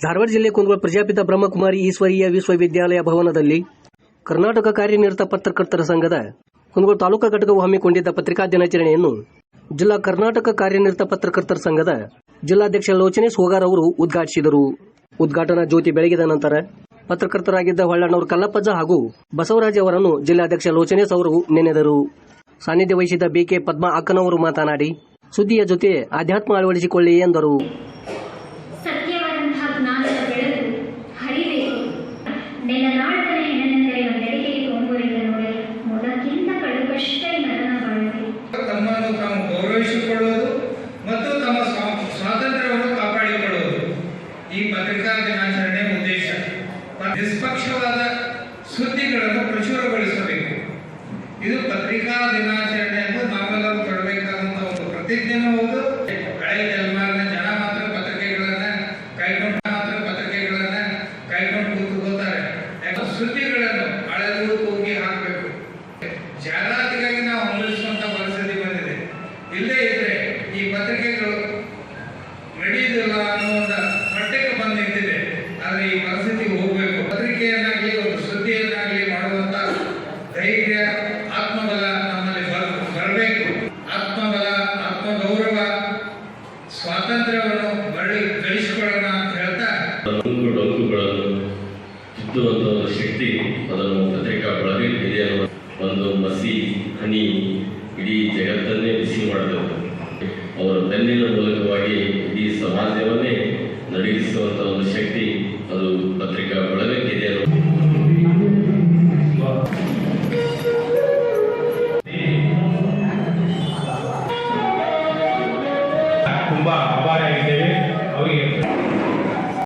ಧಾರವಾಡ ಜಿಲ್ಲೆ ಕುಂದಗೋಳ ಪ್ರಜಾಪಿತ ಬ್ರಹ್ಮಕುಮಾರಿ ಈಶ್ವರೀಯ ವಿಶ್ವವಿದ್ಯಾಲಯ ಭವನದಲ್ಲಿ ಕರ್ನಾಟಕ ಕಾರ್ಯನಿರತ ಪತ್ರಕರ್ತರ ಸಂಘದ ಕುಂದಗೋಳ ತಾಲೂಕಾ ಘಟಕವು ಹಮ್ಮಿಕೊಂಡಿದ್ದ ಪತ್ರಿಕಾ ದಿನಾಚರಣೆಯನ್ನು ಜಿಲ್ಲಾ ಕರ್ನಾಟಕ ಕಾರ್ಯನಿರತ ಪತ್ರಕರ್ತರ ಸಂಘದ ಜಿಲ್ಲಾಧ್ಯಕ್ಷ ಲೋಚನೆ ಸೋಗಾರ್ ಅವರು ಉದ್ಘಾಟಿಸಿದರು. ಉದ್ಘಾಟನಾ ಜ್ಯೋತಿ ಬೆಳಗಿದ ನಂತರ ಪತ್ರಕರ್ತರಾಗಿದ್ದ ಹೊಳ್ಳಣ್ಣವರು ಕಲ್ಲಪ್ಪಜ್ಜ ಹಾಗೂ ಬಸವರಾಜ್ ಅವರನ್ನು ಜಿಲ್ಲಾಧ್ಯಕ್ಷ ಲೋಚನೇಶ್ ಅವರು ನೆನೆದರು. ಸಾನ್ನಿಧ್ಯ ವಹಿಸಿದ ಬಿಕೆ ಪದ್ಮಾ ಅಕ್ಕನವರು ಮಾತನಾಡಿ, ಸುದ್ದಿಯ ಜೊತೆ ಆಧ್ಯಾತ್ಮ ಅಳವಡಿಸಿಕೊಳ್ಳಿ ಎಂದರು. ಪತ್ರಿಕಾ ದಿನಾಚರಣೆ ಉದ್ದೇಶ. ನಿಷ್ಪಕ್ಷವಾದ ಸುದ್ದಿಗಳನ್ನು ಪ್ರಚುರಗೊಳಿಸಬೇಕು. ಇದು ಪತ್ರಿಕಾ ದಿನಾಚರಣೆ ಎಂದು ನಾವೆಲ್ಲರೂ ಕೊಡಬೇಕಾದಂತಹ ಒಂದು ಪ್ರತಿಜ್ಞೆನೂ ಹೌದು. ಹಳೆ ಜನ್ಮಾರಿನ ಜನ ಮಾತ್ರ ಪತ್ರಿಕೆಗಳನ್ನ ಕೈಗೊಂಡ ಮಾತ್ರ ಪತ್ರಿಕೆಗಳನ್ನ ಕೈಕೊಂಡು ಕೂತ್ಕೋತಾರೆ. ಸುದ್ದಿಗಳನ್ನು ಹಳೆದು ಹೋಗಿ ಹಾಕಬೇಕು. ಜಾಹೀರಾತಿಗಾಗಿ ನಾವು ಹೊಂದಿಸುವಂತ ಪರಿಸ್ಥಿತಿ ಬಂದಿದೆ. ಇಲ್ಲೇ ಇದ್ರೆ ಈ ಪತ್ರಿಕೆಗಳು ನಡೆಯುವುದಿಲ್ಲ ಅನ್ನೋ ಸ್ವಾತಂತ್ರ್ಯವನ್ನು ಬಳಿ ಗಳಿಸಿಕೊಳ್ಳೋಣ ಅಂತ ಹೇಳ್ತಾ ಡೊಂಕು ಡೊಂಕುಗಳನ್ನು ಕಿತ್ತುವಂತ ಒಂದು ಶಕ್ತಿ ಅದನ್ನು ಪತ್ರಿಕಾ ಇದೆ ಅನ್ನೋ ಒಂದು ಮಸಿ, ಹನಿ, ಇಡೀ ಜಗತ್ತನ್ನೇ ಬಿಸಿ ಮಾಡಬೇಕು ಅವರ ಬೆನ್ನಿನ ಮೂಲಕವಾಗಿ ಇಡೀ ಸಮಾಜವನ್ನೇ ನಡಗಿಸುವಂತ ಒಂದು ಶಕ್ತಿ ಬಳಗ ತುಂಬ ಅಪಾಯ ಇದ್ದೇವೆ ಅವರಿಗೆ